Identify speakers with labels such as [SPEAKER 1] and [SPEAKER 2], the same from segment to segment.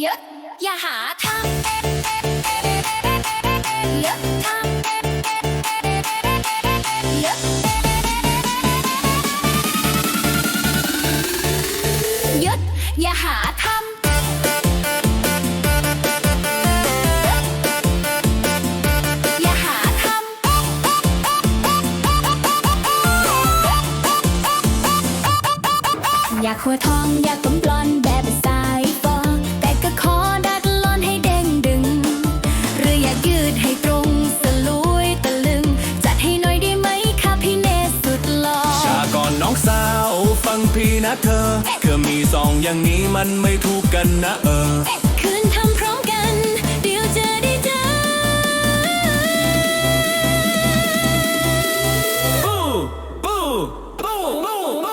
[SPEAKER 1] เยอะอย่าหาทำเยอะทำเยอะเยอะอย่าหาทำอย่าหาทำอยากหัวทอง อยากผมบลอนแบบ นน้อ
[SPEAKER 2] งสาวฟังพี่นะเธอคือมีสองอย่างนี้มันไม่ถูกกันนะเออ
[SPEAKER 1] คืนทำพร้อมกัน เดี๋ยวจะได้เจอ
[SPEAKER 2] ปูปูปูปูปู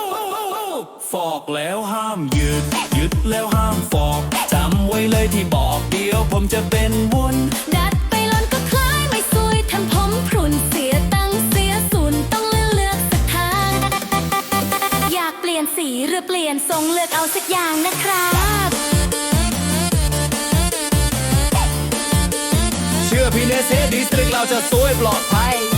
[SPEAKER 2] ปูฟอกแล้วห้ามยืดยึดแล้วห้ามฟอกจำไว้เลยที่บอกเดียวผมจะเป็นวุ้น
[SPEAKER 1] ดัดไปลอน สีหรือเปลี่ยนทรงเลือกเอาสักอย่างนะครับ
[SPEAKER 2] เชื่อพี่เนเซดีสตริกเราจะสวยปลอดภัย